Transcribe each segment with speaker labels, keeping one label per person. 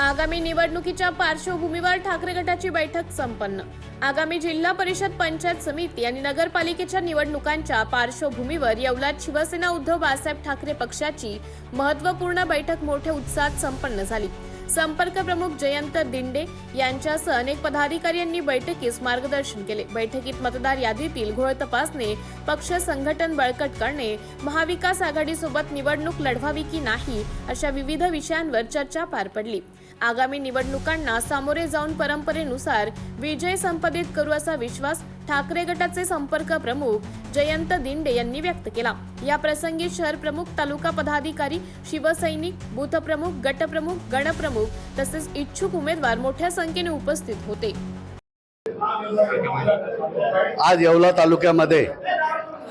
Speaker 1: आगामी निवडणुकीच्या पार्श्वभूमीवर ठाकरे गटाची बैठक संपन्न. आगामी जिल्हा परिषद पंचायत समिती आणि नगरपालिकेच्या निवडणुकांच्या पार्श्वभूमीवर येवलात शिवसेना उद्धव बाळासाहेब ठाकरे पक्षाची महत्त्वपूर्ण बैठक मोठ्या उत्साहात संपन्न झाली. संपर्क प्रमुख जयंत दिंडे यांच्यासह अनेक पदाधिकारी यांनी बैठकीस मार्गदर्शन केले. बैठकीत मतदार यादीतील घोळ तपासणे पक्ष संघटन बळकट करणे महाविकास आघाडीसोबत निवडणूक लढवावी की नाही अशा विविध विषयांवर चर्चा पार पडली. आगामी निवडणुकांना सामोरे जाऊन परंपरेनुसार विजय संपादित करू असा विश्वास ठाकरे गटाचे संपर्क प्रमुख जयंत दिंडे यांनी व्यक्त केला. या प्रसंगी शहर प्रमुख तालुका पदाधिकारी शिवसैनिक बूथ प्रमुख गटप्रमुख गणप्रमुख तसेच इच्छुक उमेदवार मोठ्या संख्येने उपस्थित होते.
Speaker 2: आज येवला तालुक्यामध्ये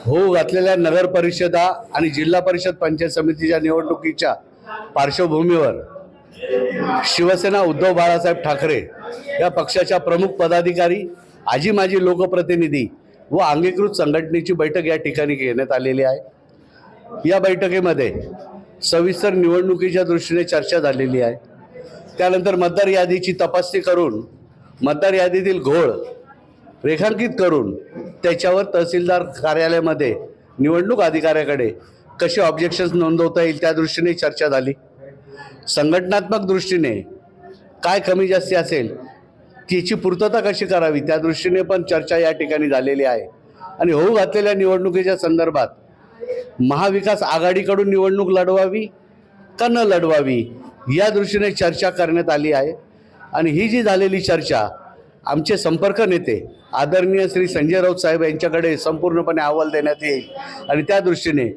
Speaker 2: होऊ घातलेल्या नगर परिषदा आणि जिल्हा परिषद पंचायत समितीच्या निवडणुकीच्या पार्श्वभूमीवर शिवसेना उद्धव बाळासाहेब ठाकरे या पक्षाच्या प्रमुख पदाधिकारी आजी माजी लोकप्रतिनिधी व अंगीकृत संघटनेची बैठक या ठिकाणी घेण्यात आलेली आहे. या बैठकीमध्ये सविस्तर निवडणुकीच्या दृष्टीने चर्चा झालेली आहे. त्यानंतर मतदार यादीची तपासणी करून मतदार यादीतील घोळ रेखांकित करून त्याच्यावर तहसीलदार कार्यालयामध्ये निवडणूक अधिकाऱ्याकडे कसे ऑब्जेक्शन्स नोंदवता येईल त्या दृष्टीने चर्चा झाली. संघटनात्मक दृष्टीने काय कमी जास्ती असेल त्याची पूर्तता कशी करावी त्या दृष्टीने पण चर्चा या ठिकाणी झालेली आहे. आणि होऊ घातलेल्या निवडणुकीच्या संदर्भात महाविकास आघाडीकडून निवडणूक लढवावी का न लढवावी या दृष्टीने चर्चा करण्यात आली आहे. आणि ही जी झालेली चर्चा आमचे संपर्क नेते आदरणीय श्री संजय राऊत साहेब यांच्याकडे संपूर्णपणे अहवाल देण्यात येईल. आणि त्या दृष्टीने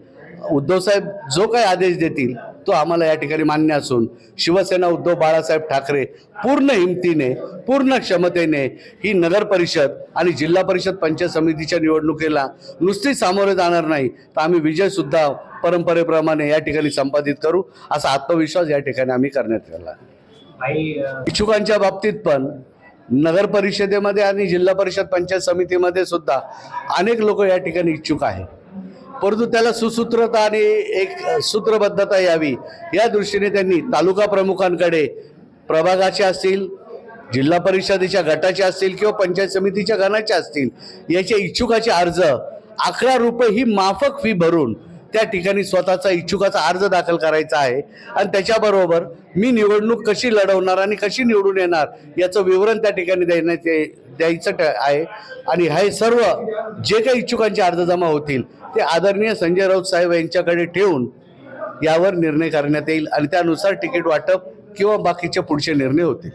Speaker 2: उद्धवसाहेब जो काही आदेश देतील तो आम्हाला या ठिकाणी मान्य असून शिवसेना उद्धव बाळासाहेब ठाकरे पूर्ण हिमतीने पूर्ण क्षमतेने ही नगर परिषद आणि जिल्हा परिषद पंचायत समितीच्या निवडणुकीला नुसती सामोरे जाणार नाही तर आम्ही विजयसुद्धा परंपरेप्रमाणे या ठिकाणी संपादित करू असा आत्मविश्वास या ठिकाणी आम्ही करण्यात आला इच्छुकांच्या बाबतीत पण नगर परिषदेमध्ये आणि जिल्हा परिषद पंचायत समितीमध्ये सुद्धा अनेक लोक या ठिकाणी इच्छुक आहे परंतु त्याला सुसूत्रता आणि एक सूत्रबद्धता यावी. या दृष्टीने त्यांनी तालुका प्रमुखांकडे प्रभागाचे असतील जिल्हा परिषदेच्या गटाचे असतील किंवा पंचायत समितीच्या गणाचे असतील याचे इच्छुकाचे अर्ज अकरा रुपये ही माफक फी भरून त्या ठिकाणी स्वतःचा इच्छुकाचा अर्ज दाखल करायचा आहे. आणि त्याच्याबरोबर मी निवडणूक कशी लढवणार आणि कशी निवडून येणार याचं विवरण त्या ठिकाणी देण्यात ये- द्यायचं ट- आहे. आणि हे सर्व जे काही इच्छुकांचे अर्ज जमा होतील ते आदरणीय संजय राऊत साहेब यांच्याकडे ठेवून यावर निर्णय करण्यात येईल. आणि त्यानुसार तिकीट वाटप किंवा बाकीचे पुढचे निर्णय होतील.